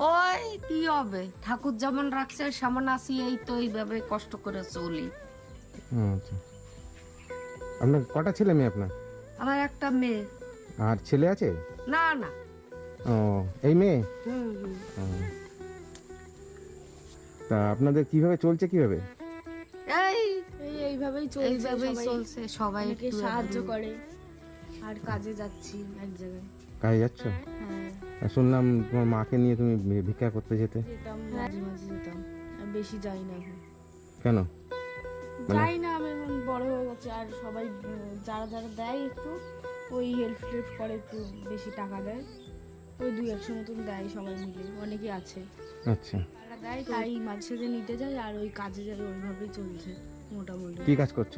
ওই কি হবে? ঠাকুর যেমন রাখছে সেমন আসি এই তো এইভাবে কষ্ট করে চলি। আচ্ছা। আপনার কটা ছেলে মেয়ে আপনার? আমার একটা মেয়ে। আর ছেলে আছে? না না। ও এই মেয়ে? হুম হুম। তা আপনাদের কীভাবে চলছে কীভাবে? এই এই এইভাবেই চলছে এইভাবেই চলছে সবাই একটু সাহায্য করে। আর কাজে যাচ্ছি এক জায়গায়। কাজে যাচ্ছ? হ্যাঁ আর শুনলাম তোমার মাকে নিয়ে তুমি ভিক্ষা করতে যেতে। যেতাম মাঝে মাঝে যেতাম। বেশি যাই না এখন। কেন? যাই না আমি এখন বড় হয়ে গেছে। আর সবাই যারা যারা দেয় একটু ওই হেল্প টেল্প করে একটু বেশি টাকা দেয়। ওই দুই একশো মতন দেয় সবাই মিলে। অনেকে আছে। আচ্ছা। দেয় তাই মাঝে নিতে যাই আর ওই কাজে যাই ওইভাবেই চলছে মোটামুটি। কি কাজ করছ?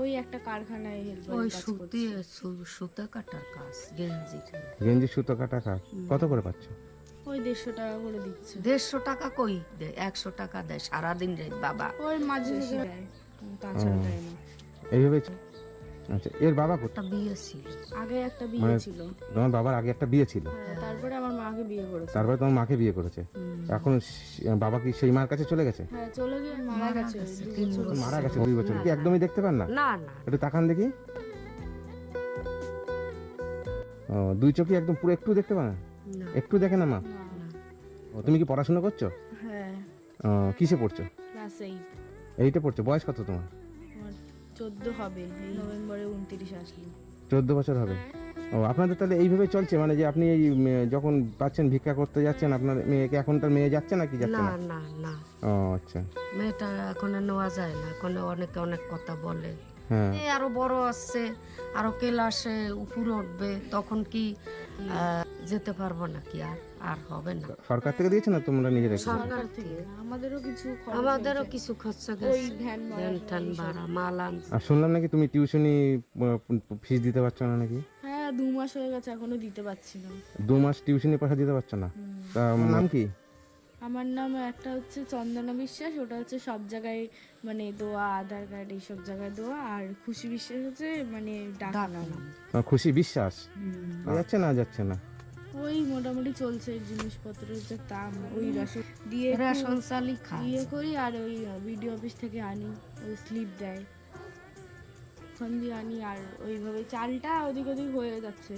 ওই একটা কারখানায় হেল্প ওই সুতি সুতা কাটার কাজ গেঞ্জি। গেঞ্জি সুতো কাটা কাজ? কত করে পাচ্ছ? ওই দেড়শো টাকা করে দিচ্ছে। দেড়শো টাকা কই দেয় একশো টাকা দেয় সারাদিন রে বাবা। ওই মাঝে মাঝে দেয় তাছাড়া দেয় না। এইভাবে আচ্ছা এর বাবা কোথায়? একটা বিয়ে ছিল। আগে একটা বিয়ে মানে- ছিল। তোমার বাবার আগে একটা বিয়ে ছিল? হ্যাঁ, তারপরে আমার মাকে বিয়ে করেছে। তারপরে তোমার মাকে বিয়ে করেছে? এখন সে- বাবা কি সেই মার কাছে চলে গেছে? হ্যাঁ চলে গিয়ে মারা গেছে। তিন। বছর। মারা গেছে দুই বছর। কি একদমই দেখতে পান না? না না। একটু তাকান দেখি। ও দুই চোখে একদম পুরো একটু দেখতে পান? না? না একটু দেখে না মা? ও তুমি কি পড়াশোনা করছ? হ্যাঁ। ও, কিসে পড়ছো? ক্লাস এইট এইটা পড়ছো। বয়স কত তোমার? আমার চোদ্দ হবে নভেম্বরে উনত্রিশ আসলি চোদ্দ বছর হবে। ও আপনাদের তাহলে এইভাবে চলছে? মানে যে আপনি এই যখন পাচ্ছেন ভিক্ষা করতে যাচ্ছেন আপনার মেয়েকে এখন তার মেয়ে যাচ্ছে না কি যাচ্ছে না? না না না। ও আচ্ছা। মেয়েটা এখন আর নেওয়া যায় না। এখন অনেকে অনেক কথা বলে। হ্যাঁ। এই আরও বড় আসছে আরও ক্লাসে উপরে উঠবে তখন কি আহ, যেতে পারব নাকি আর? আর হবে না। সরকার থেকে দিয়েছে না তোমরা নিজেরা সরকার থেকে। আমাদেরও কিছু আমাদেরও। কিছু খরচা গেছে। ভ্যান ঠান ভাড়া মাল আর শুনলাম নাকি তুমি টিউশনি ফিস দিতে পারছ না নাকি? হ্যাঁ দু মাস হয়ে গেছে এখনও দিতে পারছি না। দু মাস টিউশনি পয়সা দিতে পারছ না? তা আমার নাম কি? আমার নাম একটা হচ্ছে চন্দনা বিশ্বাস ওটা হচ্ছে সব জায়গায় মানে দোয়া আধার কার্ড এইসব জায়গায় দোয়া। আর খুশি বিশ্বাস হচ্ছে মানে ডাকা নাম। খুশি বিশ্বাস? যাচ্ছে না যাচ্ছে না। ওই মোটামুটি চলছে জিনিসপত্রের যে দাম ওই রেশন দিয়ে রেশন চালি খায়। ইয়ে করি আর ওই বিডিও অফিস থেকে আনি ওই স্লিপ দেয়। ওখান দিয়ে আনি আর ওইভাবে চালটা ওদিক ওদিক হয়ে যাচ্ছে।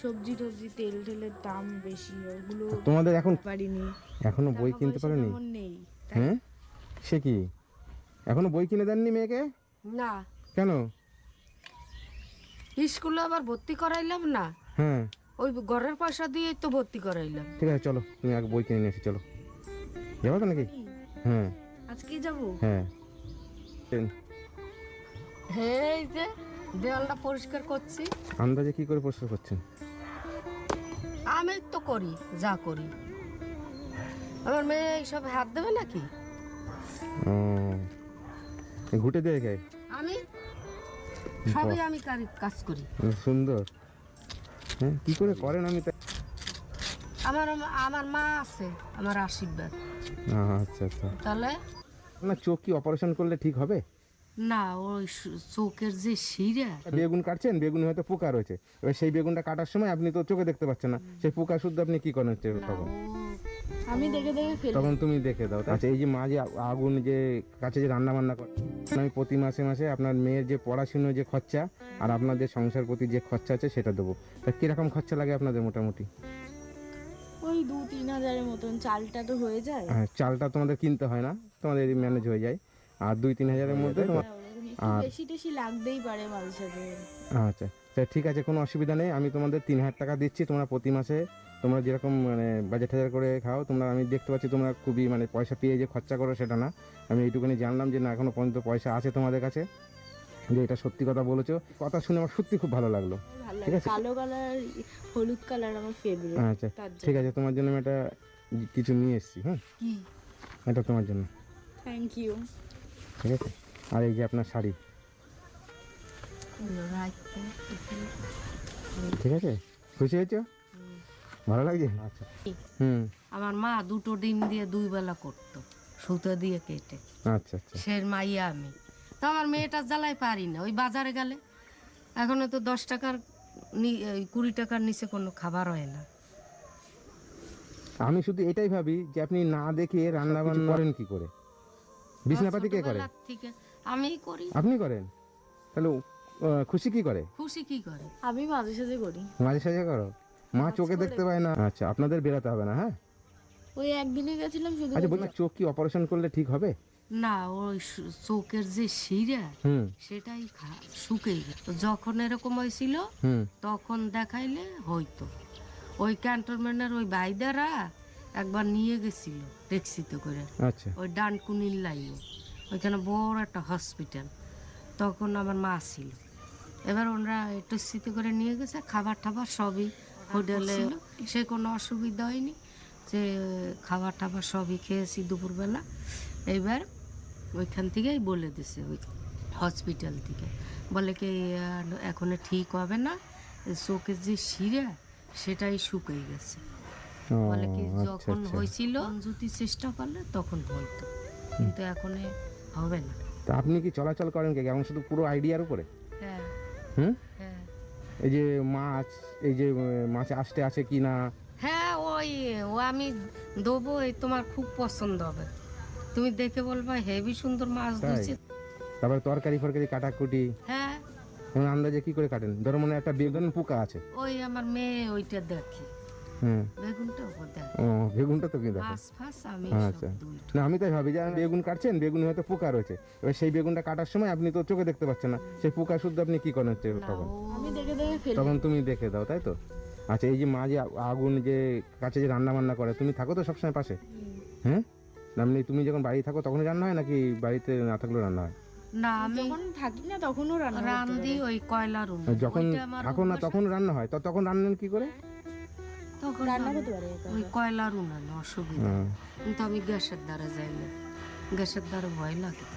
সবজি টবজি তেল টেলের দাম বেশি ওগুলো তোমাদের এখন পারিনি। এখনও বই কিনতে পারোনি? নেই হ্যাঁ সে কি? এখনও বই কিনে দেননি মেয়েকে? না। কেন? স্কুলে আবার ভর্তি করাইলাম না। হ্যাঁ ওই ঘরের পয়সা দিয়ে তো ভর্তি করাইলাম। ঠিক আছে চলো তুমি আগে বই কিনে নিয়ে আসি চলো। যাব তো নাকি? হ্যাঁ আজকেই যাব? হ্যাঁ। এই যে দেওয়ালটা পরিষ্কার করছি। আন্দাজে কি করে পরিষ্কার করছেন? আমি তো করি যা করি। আমার মেয়ে এইসব হাত দেবে নাকি? ঘুটে দিয়ে গায়ে? আমি? সবই আমি কাজ করি। সুন্দর। হ্যাঁ কি করে করেন আমি তাই আমার আমার মা আছে আমার আশীর্বাদ। আচ্ছা আচ্ছা। তাহলে? না চোখ কি অপারেশন করলে ঠিক হবে? না ওই চোখের যে শিরা। বেগুন কাটছেন বেগুনে হয়তো পোকা রয়েছে। এবার সেই বেগুনটা কাটার সময় আপনি তো চোখে দেখতে পাচ্ছেন না। সেই পোকা শুদ্ধ আপনি কি করেন তখন? আমি দেখে দেখে ফেলি। তখন তুমি দেখে দাও। আচ্ছা এই যে মা যে আগুন যে কাছে যে রান্না বান্না করে আমি প্রতি মাসে মাসে আপনার মেয়ের যে পড়াশুনো যে খরচা আর আপনাদের সংসার প্রতি যে খরচা আছে সেটা দেবো। তা কীরকম খরচা লাগে আপনাদের মোটামুটি? ওই দু তিন হাজারের মতন। চালটা তো হয়ে যায়। হ্যাঁ, চালটা তোমাদের কিনতে হয় না? তোমাদের ম্যানেজ হয়ে যায়। আর দুই তিন হাজারের মধ্যে তোমার হ্যাঁ, বেশি টেশি লাগতেই পারে মাঝে সাথে আচ্ছা তা ঠিক আছে কোনো অসুবিধা নেই। আমি তোমাদের তিন হাজার টাকা দিচ্ছি তোমরা প্রতি মাসে তোমরা যেরকম মানে বাজেট হাজার করে খাও তোমরা আমি দেখতে পাচ্ছি তোমরা খুবই মানে পয়সা পেয়ে যে খরচা করো সেটা না। আমি এইটুকুনি জানলাম যে না এখনও পর্যন্ত পয়সা আছে তোমাদের কাছে। যে এটা সত্যি কথা বলেছ। কথা শুনে আমার সত্যি খুব ভালো লাগল। ঠিক আছে। কালো কালার হলুদ কালার আমার ফেভারিট আচ্ছা ঠিক আছে তোমার জন্য আমি একটা কিছু নিয়ে এসেছি হ্যাঁ? এটা তোমার জন্য। থ্যাংক ইউ ঠিক আছে? আর এই যে আপনার শাড়ি। ঠিক আছে? খুশি হয়েছো? ভালো লাগছে? আচ্ছা। হুম। আমার মা দুটো ডিম দিয়ে দুই বেলা করতো সুতো দিয়ে কেটে। আচ্ছা আচ্ছা। সে মাইয়া আমি। তো আমার মেয়েটার জ্বালায় পারি না ওই বাজারে গেলে। এখন তো দশ টাকার কুড়ি টাকার নিচে কোনো খাবার হয় না। আমি শুধু এটাই ভাবি যে আপনি না দেখে রান্না বান্না করেন কি করে? বিছনাপাতি কে করে? ছোটবেলার থেকে আমি করি। আপনি করেন? তাহলে আহ, খুশি কি করে? খুশি কি করে? আমি মাঝে সাঝে করি। মাঝে সাঝে করো। মা চোখে দেখতে পায় না। আচ্ছা আপনাদের বেরোতে হবে না হ্যাঁ? ওই একদিনে গেছিলাম শুধু আচ্ছা বলছি চোখ কি অপারেশন করলে ঠিক হবে? না ওই সু- চোখের যে শিরা হুম। সেটাই খা- শুকিয়ে গেছে যখন এরকম হয়েছিল হুম। তখন দেখাইলে হইতো। ওই ক্যান্টনমেন্টের ওই বাইদারা একবার নিয়ে গেছিল ট্যাক্সিতে করে। আচ্ছা। ওই ডানকুনির লাইনে ওইখানে বড় একটা হসপিটাল তখন আমার মা ছিল। এবার ওনারা ট্যাক্সিতে করে নিয়ে গেছে খাবার টাবার সবই হোটেলে সে কোনো অসুবিধা হয়নি। যে খাবার টাবার সবই খেয়েছি দুপুরবেলা। এবার ওইখান থেকেই বলে দিছে ওই হসপিটাল থেকে। বলে কি এখন ঠিক হবে না। চোখের যে শিরা সেটাই শুকিয়ে গেছে। বলে কি আচ্ছা যখন আচ্ছা। হয়েছিল যদি চেষ্টা করলে তখন হইতো কিন্তু এখন হবে না। তা আপনি কি চলাচল করেন কি? এখন শুধু পুরো আইডিয়ার উপরে? হ্যাঁ। হুম? হ্যাঁ। এই যে মাছ এই যে মাছ আসতে আছে কি না? হ্যাঁ ওই ও আমি দেবো এই তোমার খুব পছন্দ হবে। তুমি দেখে বলবা হেভি সুন্দর মাছ? দিচ্ছে তারপরে তরকারি ফরকারি কাটাকুটি। হ্যাঁ। আন্দাজে কি করে কাটেন? ধরো মনে একটা বেগুন পোকা আছে। ওই আমার মেয়ে ওইটা দেখে। বেগুনটা ও বেগুনটা তো কি দেখো আমি আচ্ছা। না আমি তাই ভাবি যে বেগুন কাটছেন বেগুন হয়তো পোকা রয়েছে। এবার সেই বেগুনটা কাটার সময় আপনি তো চোখে দেখতে পাচ্ছেন না। সেই পোকা শুদ্ধ আপনি কি করেন হচ্ছে তখন? তখন তুমি দেখে দাও তাই তো? আচ্ছা এই যে মা যে আগুন যে কাছে যে রান্না বান্না করে তুমি থাকো তো সবসময় পাশে? হ্যাঁ না এমনি তুমি যখন বাড়ি থাকো তখনই রান্না হয় নাকি বাড়িতে না থাকলেও রান্না হয়? না আমি যখন থাকি না তখনও রান্না রান্ধি ওই কয়লা রুম। যখন থাকো না তখন রান্না হয়। তো তখন রান্নেন কি করে? তখন রান্না করতে পারি ওই কয়লার কয়লা রুম অসুবিধা কিন্তু আমি গ্যাসের দ্বারা যাই না। গ্যাসের দ্বারা ভয় লাগে।